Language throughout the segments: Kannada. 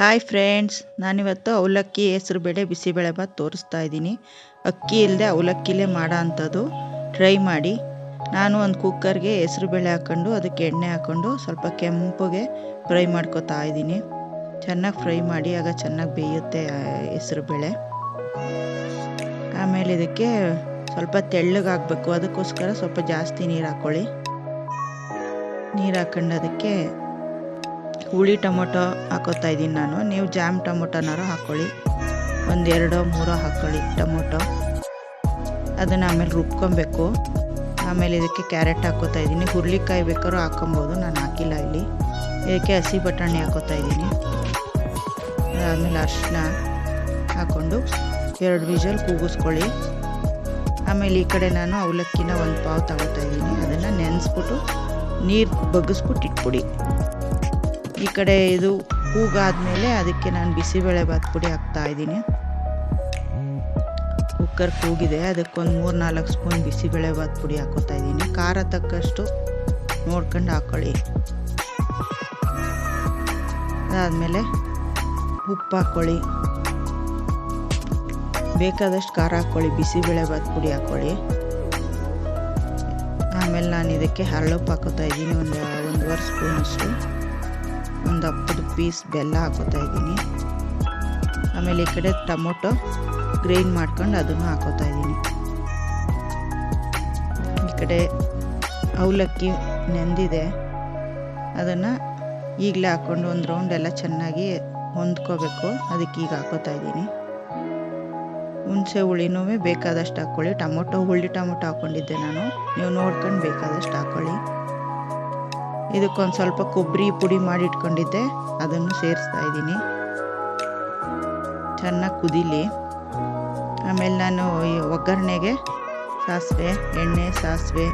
ಹಾಯ್ ಫ್ರೆಂಡ್ಸ್ ನಾನಿವತ್ತು ಅವಲಕ್ಕಿ ಹೆಸರು ಬೇಳೆ ಬಿಸಿಬೇಳೆಭಾತ್ ತೋರಿಸ್ತಾ ಇದ್ದೀನಿ. ಅಕ್ಕಿ ಇಲ್ಲದೆ ಅವಲಕ್ಕಿಲೇ ಮಾಡೋ ಅಂಥದ್ದು ಟ್ರೈ ಮಾಡಿ. ನಾನು ಒಂದು ಕುಕ್ಕರ್ಗೆ ಹೆಸರು ಬೇಳೆ ಹಾಕ್ಕೊಂಡು ಅದಕ್ಕೆ ಎಣ್ಣೆ ಹಾಕ್ಕೊಂಡು ಸ್ವಲ್ಪ ಕೆಂಪಗೆ ಫ್ರೈ ಮಾಡ್ಕೊತಾ ಇದ್ದೀನಿ. ಚೆನ್ನಾಗಿ ಫ್ರೈ ಮಾಡಿ, ಆಗ ಚೆನ್ನಾಗಿ ಬೇಯುತ್ತೆ ಹೆಸರು ಬೇಳೆ ಆಮೇಲೆ ಇದಕ್ಕೆ ಸ್ವಲ್ಪ ತೆಳ್ಳಗಾಗಬೇಕು ಅದಕ್ಕೋಸ್ಕರ ಸ್ವಲ್ಪ ಜಾಸ್ತಿ ನೀರು ಹಾಕ್ಕೊಳ್ಳಿ ನೀರು ಹಾಕ್ಕೊಂಡು ಅದಕ್ಕೆ ಹುಳಿ ಟೊಮೊಟೊ ಹಾಕೋತಾ ಇದ್ದೀನಿ ನಾನು. ನೀವು ಜಾಮ್ ಟೊಮೊಟೊನಾರು ಹಾಕ್ಕೊಳ್ಳಿ ಒಂದೆರಡೋ ಮೂರೋ ಹಾಕ್ಕೊಳ್ಳಿ ಟೊಮೊಟೊ. ಅದನ್ನು ಆಮೇಲೆ ರುಬ್ಕೊಬೇಕು. ಆಮೇಲೆ ಇದಕ್ಕೆ ಕ್ಯಾರೆಟ್ ಹಾಕೋತಾ ಇದ್ದೀನಿ. ಹುರುಳಿಕಾಯಿ ಬೇಕಾದ್ರೂ ಹಾಕೊಬೋದು ನಾನು ಹಾಕಿಲ್ಲ ಇಲ್ಲಿ. ಇದಕ್ಕೆ ಹಸಿ ಬಟಾಣಿ ಹಾಕೋತಾ ಇದ್ದೀನಿ. ಆಮೇಲೆ ಅರಿಶಿನ ಹಾಕ್ಕೊಂಡು ಎರಡು ವಿಜಲ್ ಕೂಗಿಸ್ಕೊಳ್ಳಿ. ಆಮೇಲೆ ಈ ಕಡೆ ನಾನು ಅವಲಕ್ಕಿನ ಒಂದು ಪಾವು ತಗೋತಾ ಇದ್ದೀನಿ. ಅದನ್ನು ನೆನೆಸ್ಬಿಟ್ಟು ನೀರು ಬಗ್ಗಿಸ್ಬಿಟ್ಟು ಇಟ್ಬಿಡಿ. ಈ ಕಡೆ ಇದು ಕೂಗಾದ್ಮೇಲೆ ಅದಕ್ಕೆ ನಾನು ಬಿಸಿಬೇಳೆ ಬಾತ್ ಪುಡಿ ಹಾಕ್ತಾ ಇದ್ದೀನಿ. ಕುಕ್ಕರ್ ಕೂಗಿದೆ. ಅದಕ್ಕೊಂದು ಮೂರು ನಾಲ್ಕು ಸ್ಪೂನ್ ಬಿಸಿಬೇಳೆ ಬಾತ್ ಪುಡಿ ಹಾಕೋತಾ ಇದ್ದೀನಿ. ಖಾರ ತಕ್ಕಷ್ಟು ನೋಡ್ಕೊಂಡು ಹಾಕೊಳ್ಳಿ. ಅದಾದಮೇಲೆ ಉಪ್ಪು ಹಾಕ್ಕೊಳ್ಳಿ ಬೇಕಾದಷ್ಟು ಖಾರ ಹಾಕ್ಕೊಳ್ಳಿ ಬಿಸಿಬೇಳೆ ಬಾತ್ ಪುಡಿ ಹಾಕ್ಕೊಳ್ಳಿ ಆಮೇಲೆ ನಾನು ಇದಕ್ಕೆ ಹರಳುಪ್ಪು ಹಾಕೋತಾ ಇದ್ದೀನಿ. ಒಂದು, ಒಂದೂವರೆ ಸ್ಪೂನಷ್ಟು. ಒಂದು ಹಪ್ಪದ ಪೀಸ್ ಬೆಲ್ಲ ಹಾಕೋತಾ ಇದ್ದೀನಿ. ಆಮೇಲೆ ಈ ಕಡೆ ಟೊಮೊಟೊ ಗ್ರೈಂಡ್ ಮಾಡ್ಕೊಂಡು ಅದನ್ನು ಹಾಕೋತಾ ಇದ್ದೀನಿ. ಈ ಕಡೆ ಅವಲಕ್ಕಿ ನೆಂದಿದೆ. ಅದನ್ನು ಈಗಲೇ ಹಾಕ್ಕೊಂಡು ಒಂದು ರೌಂಡ್ ಎಲ್ಲ ಚೆನ್ನಾಗಿ ಹೊಂದ್ಕೋಬೇಕು. ಅದಕ್ಕೆ ಈಗ ಹಾಕೋತಾ ಇದ್ದೀನಿ. ಹುಣಸೆ ಹುಳಿನೂ ಬೇಕಾದಷ್ಟು ಹಾಕ್ಕೊಳ್ಳಿ ಟೊಮೊಟೊ, ಹುಳಿ ಟೊಮೊಟೊ ಹಾಕ್ಕೊಂಡಿದ್ದೆ ನಾನು. ನೀವು ನೋಡ್ಕೊಂಡು ಬೇಕಾದಷ್ಟು ಹಾಕ್ಕೊಳ್ಳಿ ಇದಕ್ಕೊಂದು ಸ್ವಲ್ಪ ಕೊಬ್ಬರಿ ಪುಡಿ ಮಾಡಿ ಇಟ್ಕೊಂಡಿದ್ದೆ ಅದನ್ನು ಸೇರಿಸ್ತಾ ಇದ್ದೀನಿ. ಚೆನ್ನಾಗಿ ಕುದೀಲಿ. ಆಮೇಲೆ ನಾನು ಒಗ್ಗರಣೆಗೆ ಸಾಸಿವೆ, ಎಣ್ಣೆ, ಸಾಸಿವೆ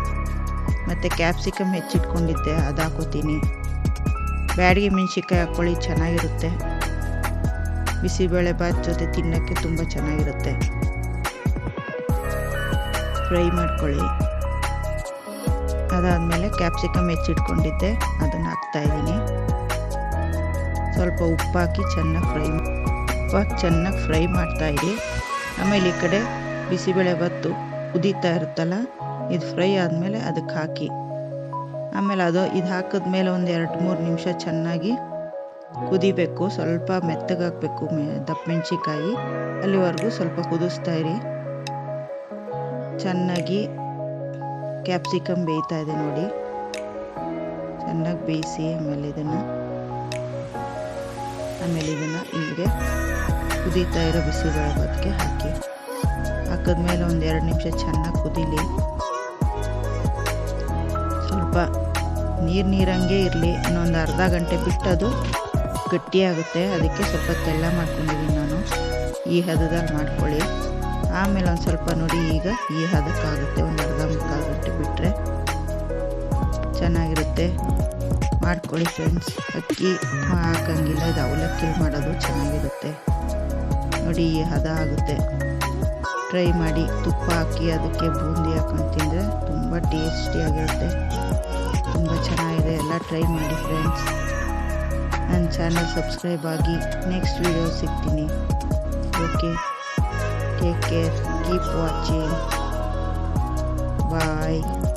ಮತ್ತು ಕ್ಯಾಪ್ಸಿಕಮ್ ಹೆಚ್ಚಿಟ್ಕೊಂಡಿದ್ದೆ, ಅದು ಹಾಕೋತೀನಿ. ಬ್ಯಾಡಿಗೆ ಮೆಣಸಿನ್ಕಾಯಿ ಹಾಕ್ಕೊಳ್ಳಿ ಚೆನ್ನಾಗಿರುತ್ತೆ. ಬಿಸಿಬೇಳೆ ಬಾತ್ ಜೊತೆ ತಿನ್ನೋಕ್ಕೆ ತುಂಬ ಚೆನ್ನಾಗಿರುತ್ತೆ. ಫ್ರೈ ಮಾಡ್ಕೊಳ್ಳಿ. ಅದಾದಮೇಲೆ ಕ್ಯಾಪ್ಸಿಕಮ್ ಹೆಚ್ಚಿಟ್ಕೊಂಡಿದ್ದೆ, ಅದನ್ನು ಹಾಕ್ತಾಯಿದ್ದೀನಿ ಸ್ವಲ್ಪ ಉಪ್ಪಾಕಿ ಚೆನ್ನಾಗಿ ಫ್ರೈ ಉಪ್ಪಾಕಿ ಚೆನ್ನಾಗಿ ಫ್ರೈ ಮಾಡ್ತಾ ಇರಿ. ಆಮೇಲೆ ಈ ಕಡೆ ಬಿಸಿಬೇಳೆ ಬತ್ತು ಕುದೀತಾ ಇರುತ್ತಲ್ಲ, ಇದು ಫ್ರೈ ಆದಮೇಲೆ ಅದಕ್ಕೆ ಹಾಕಿ. ಆಮೇಲೆ ಅದು ಇದು ಹಾಕಿದ್ಮೇಲೆ ಒಂದು ಎರಡು ಮೂರು ನಿಮಿಷ ಚೆನ್ನಾಗಿ ಕುದಿಬೇಕು. ಸ್ವಲ್ಪ ಮೆತ್ತಗಾಕಬೇಕು ಮೆ ದಪ್ಪ ಮೆಣಸಿಕಾಯಿ ಅಲ್ಲಿವರೆಗೂ ಸ್ವಲ್ಪ ಕುದಿಸ್ತಾ ಇರಿ. ಚೆನ್ನಾಗಿ ಕ್ಯಾಪ್ಸಿಕಮ್ ಬೇಯ್ತಾ ಇದೆ ನೋಡಿ. ಚೆನ್ನಾಗಿ ಬೇಯಿಸಿ ಆಮೇಲೆ ಇದನ್ನು ಆಮೇಲೆ ಇದನ್ನು ಇಲ್ಲಿಗೆ ಕುದೀತಾ ಇರೋ ಬಿಸಿಬೇಳೆ ಬಾತ್ಗೆ ಹಾಕಿ. ಹಾಕಿದ್ಮೇಲೆ ಒಂದು ಎರಡು ನಿಮಿಷ ಚೆನ್ನಾಗಿ ಕುದೀಲಿ. ಸ್ವಲ್ಪ ನೀರು ನೀರಂಗೆ ಇರಲಿ. ಇನ್ನೊಂದು ಅರ್ಧ ಗಂಟೆ ಬಿಟ್ಟು ಅದು ಗಟ್ಟಿಯಾಗುತ್ತೆ ಅದಕ್ಕೆ ಸ್ವಲ್ಪ ತೆಲ್ಲ ಮಾಡ್ಕೊಂಡಿದ್ದೀನಿ ನಾನು. ಈ ಹದದಲ್ಲಿ ಮಾಡ್ಕೊಳ್ಳಿ. ಆಮೇಲೆ ಒಂದು ಸ್ವಲ್ಪ ನೋಡಿ ಈಗ ಈ ಹದಕ್ಕಾಗುತ್ತೆ, ಒಂದು ಅರ್ಧ ಮುಕ್ಕಾಗುತ್ತೆ ಬಿಟ್ಟರೆ ಚೆನ್ನಾಗಿರುತ್ತೆ. ಮಾಡ್ಕೊಳ್ಳಿ ಫ್ರೆಂಡ್ಸ್ ಅಕ್ಕಿ ಹಾಕಂಗಿಲ್ಲ, ಇದು ಅವಲಕ್ಕಿ ಮಾಡೋದು ಚೆನ್ನಾಗಿರುತ್ತೆ. ನೋಡಿ ಈ ಹದ ಆಗುತ್ತೆ. ಟ್ರೈ ಮಾಡಿ, ತುಪ್ಪ ಹಾಕಿ ಅದಕ್ಕೆ ಬೂಂದಿ ಹಾಕೊಂಡು ತಿಂದರೆ ತುಂಬ ಟೇಸ್ಟಿಯಾಗಿರುತ್ತೆ ತುಂಬ ಚೆನ್ನಾಗಿದೆ. ಎಲ್ಲ ಟ್ರೈ ಮಾಡಿ ಫ್ರೆಂಡ್ಸ್ ನನ್ನ ಚಾನಲ್ ಸಬ್ಸ್ಕ್ರೈಬ್ ಆಗಿ ನೆಕ್ಸ್ಟ್ ವಿಡಿಯೋ ಸಿಗ್ತೀನಿ. Okay Take care. Keep watching. Bye.